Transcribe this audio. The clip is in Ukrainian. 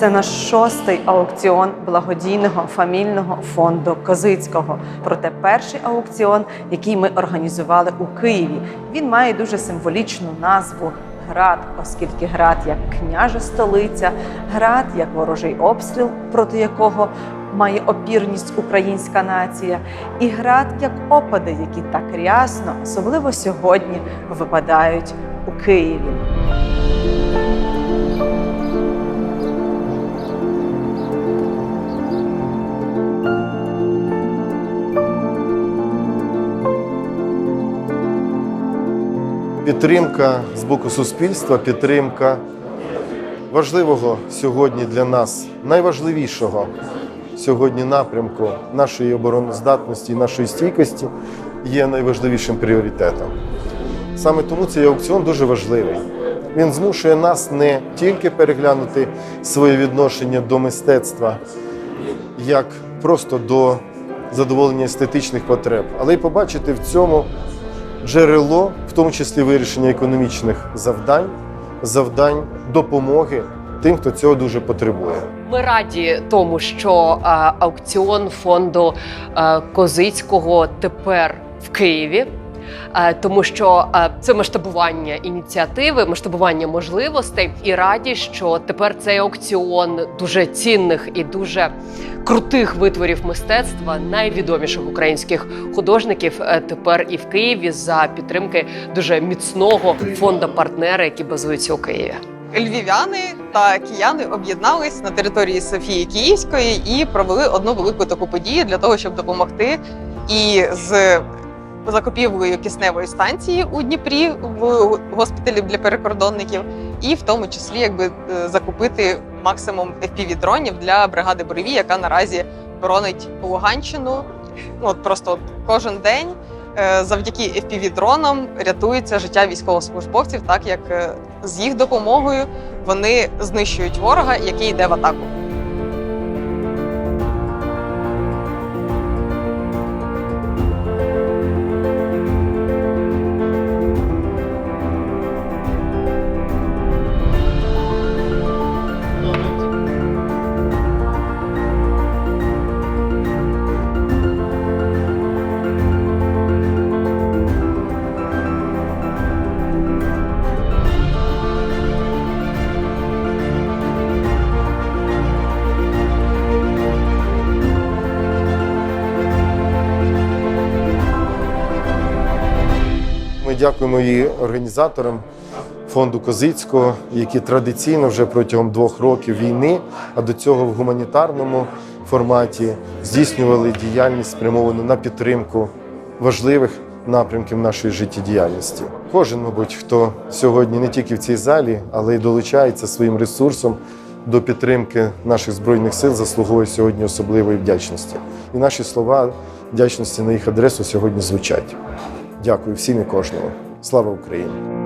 Це наш шостий аукціон благодійного фамільного фонду Козицького. Проте перший аукціон, який ми організували у Києві, він має дуже символічну назву. Град, оскільки град як княжа столиця, град як ворожий обстріл, проти якого має опірність українська нація, і град як опади, які так рясно, особливо сьогодні, випадають у Києві. Підтримка з боку суспільства, підтримка важливого сьогодні для нас, найважливішого сьогодні напрямку нашої обороноздатності і нашої стійкості є найважливішим пріоритетом. Саме тому цей аукціон дуже важливий. Він змушує нас не тільки переглянути своє відношення до мистецтва як просто до задоволення естетичних потреб, але й побачити в цьому джерело, тому числі вирішення економічних завдань, завдань допомоги тим, хто цього дуже потребує. Ми раді тому, що аукціон фонду Козицького тепер в Києві. Е, Тому що е, це масштабування ініціативи, масштабування можливостей, і раді, що тепер цей аукціон дуже цінних і дуже крутих витворів мистецтва найвідоміших українських художників е, тепер і в Києві за підтримки дуже міцного фонду партнера, які базуються у Києві. львів'яни та кияни об'єднались на території Софії Київської і провели одну велику таку подію для того, щоб допомогти і з закупівлею кисневої станції у Дніпрі в госпіталі для перекордонників, і в тому числі якби е, закупити максимум FPV-дронів для бригади Борові, яка наразі боронить Луганщину. Ну, от просто кожен день е, завдяки FPV-дронам рятується життя військовослужбовців, так як е, з їх допомогою вони знищують ворога, який йде в атаку. Дякуємо і організаторам фонду Козицького, які традиційно вже протягом двох років війни, а до цього в гуманітарному форматі здійснювали діяльність спрямовану на підтримку важливих напрямків нашої життєдіяльності. Кожен, мабуть, хто сьогодні не тільки в цій залі, але й долучається своїм ресурсом до підтримки наших збройних сил, заслуговує сьогодні особливої вдячності. І наші слова вдячності на їх адресу сьогодні звучать. Дякую всім і кожному. Слава Україні!